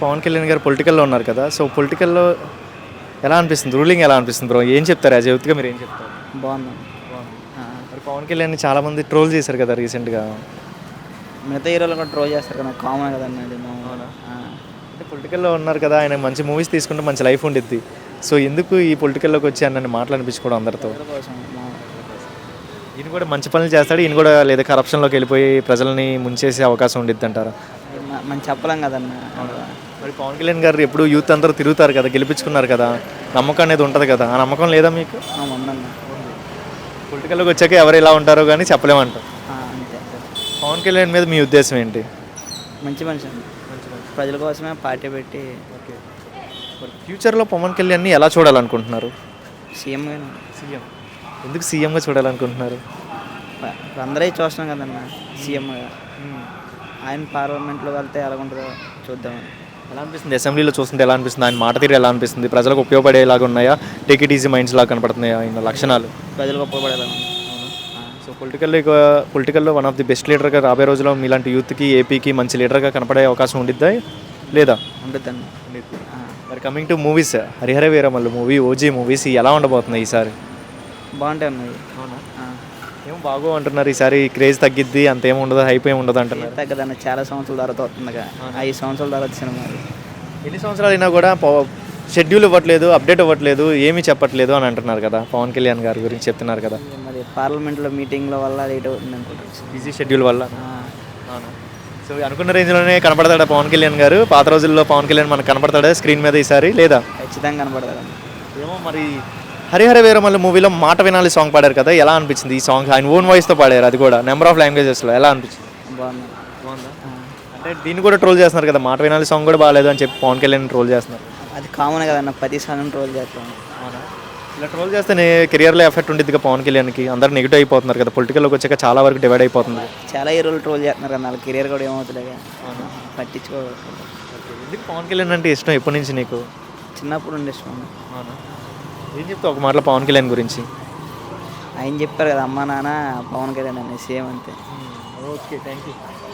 పవన్ కళ్యాణ్ గారు పొలిటికల్లో ఉన్నారు కదా సో పొలిటికల్లో ఎలా అనిపిస్తుంది? రూలింగ్ ఎలా అనిపిస్తుంది బ్రో ఏం చెప్తారు? యాజ్ యూత్గా మీరు ఏం చెప్తారు? బాగుంది. మరి పవన్ కళ్యాణ్ చాలామంది ట్రోల్ చేశారు కదా రీసెంట్గా మిగతా హీరోలు కూడా ట్రోల్ చేస్తారు కదా కామన్ కదండి అంటే పొలిటికల్లో ఉన్నారు కదా ఆయన మంచి మూవీస్ తీసుకుంటే మంచి లైఫ్ ఉండిద్ది. సో ఎందుకు ఈ పొలిటికల్లోకి వచ్చి అన్నని మాటలు అనిపించుకోవడం అందరితో. ఈయన కూడా మంచి పనులు చేస్తాడు ఈయన కూడా లేదా కరప్షన్లోకి వెళ్ళిపోయి ప్రజల్ని ముంచేసే అవకాశం ఉండిద్ది అంటారా? మనం చెప్పలేం కదన్న. మరి పవన్ కళ్యాణ్ గారు ఎప్పుడు యూత్ అందరూ తిరుగుతారు కదా గెలిపించుకున్నారు కదా నమ్మకం అనేది ఉంటుంది కదా. ఆ నమ్మకం లేదా మీకు? పొలిటికల్లోకి వచ్చాక ఎవరు ఎలా ఉంటారో కానీ చెప్పలేమంటారు. పవన్ కళ్యాణ్ మీద మీ ఉద్దేశం ఏంటి? మంచి మనిషి అండి. ప్రజల కోసమే పార్టీ పెట్టి ఫ్యూచర్లో పవన్ కళ్యాణ్ని ఎలా చూడాలనుకుంటున్నారు? సీఎంగా సీఎం. ఎందుకు సీఎంగా చూడాలనుకుంటున్నారు? అందరూ చూస్తున్నాం కదన్న సీఎంగా. ఆయన పార్లమెంట్లో వెళ్తే ఎలా ఉంటుందో చూద్దామని ఎలా అనిపిస్తుంది? అసెంబ్లీలో చూస్తుంటే ఎలా అనిపిస్తుంది? ఆయన మాట తీరు ఎలా అనిపిస్తుంది? ప్రజలకు ఉపయోగపడేలాగా ఉన్నాయా? టేక్ ఇట్ ఈజీ మైండ్స్ లాగా కనపడుతున్నాయా? ఆయన లక్షణాలు. ప్రజలకు ఉపయోగపడేలా సో పొలిటికల్లో ఇక పొలిటికల్లో వన్ ఆఫ్ ది బెస్ట్ లీడర్గా రాబోయే రోజుల్లో మీలాంటి యూత్కి ఏపీకి మంచి లీడర్గా కనపడే అవకాశం ఉండిద్దా? లేదా? మరి coming to movies Harihara Veeramallu movie OG movies ఎలా ఉండబోతున్నాయి ఈసారి? బాగుంటాయి అన్నది అవునా. ఏం బాగో అంటున్నారు. ఈసారి క్రేజ్ తగ్గిద్ది అంత ఉండదు హైప్ ఏమి ఉండదు అంటున్నారు. తగ్గదన్న చాలా సంవత్సరాల తర్వాత వస్తుందిగా. ఐదు సంవత్సరాల తర్వాత సినిమా. ఎన్ని సంవత్సరాలు అయినా కూడా షెడ్యూల్ ఇవ్వట్లేదు అప్డేట్ ఇవ్వట్లేదు ఏమీ చెప్పట్లేదు అని అంటున్నారు కదా. పవన్ కళ్యాణ్ గారి గురించి చెప్తున్నారు కదా. మరి పార్లమెంట్లో మీటింగ్ల వల్ల లేట్ అవుతుంది అనుకుంటాను బిజీ షెడ్యూల్ వల్ల. సో అనుకున్న రేంజ్లోనే కనపడతాడా పవన్ కళ్యాణ్ గారు? పాత రోజుల్లో పవన్ కళ్యాణ్ మనకు కనపడతాడా స్క్రీన్ మీద ఈసారి లేదా? ఖచ్చితంగా కనపడదండి ఏమో మరి హరిహర వీరమల్లి మూవీలో మాట వినాలి సాంగ్ పాడారు కదా ఎలా అనిపించింది ఈ సాంగ్ ఆయన ఓన్ వాయిస్తో పాడారు అది కూడా. నెంబర్ ఆఫ్ లాంగ్వేజెస్లో ఎలా అనిపించింది? అంటే దీన్ని కూడా ట్రోల్ చేస్తున్నారు కదా మాట వినాలి సాంగ్ కూడా బాగాలేదు అని చెప్పి పవన్ కళ్యాణ్ ట్రోల్ చేస్తున్నారు. అది కామన్ కదన్న ప్రతి సాంగ్ ట్రోల్ చేస్తాం ఇలా ట్రోల్ చేస్తేనే కెరియర్లో ఎఫెక్ట్ ఉండిద్ది పవన్ కళ్యాణ్కి. అందరు నెగిటివ్ అయిపోతున్నారు కదా పొలిటికల్లోకి వచ్చాక చాలా వరకు డివైడ్ అయిపోతుంది. చాలా హీరోలు ట్రోల్ చేస్తున్నారు కదా వాళ్ళ కెరీర్ కూడా ఏమవుతుంది పట్టించుకో ఎందుకు పవన్ కళ్యాణ్ అంటే ఇష్టం ఎప్పటి నుంచి నీకు? చిన్నప్పుడు ఉండే ఇష్టం ఏం చెప్తావు? ఒక మాటలో పవన్ కళ్యాణ్ గురించి. ఆయన చెప్పారు కదా అమ్మా నాన్న పవన్ కళ్యాణ్ అని సేమ్ అంతే ఓకే థ్యాంక్ యూ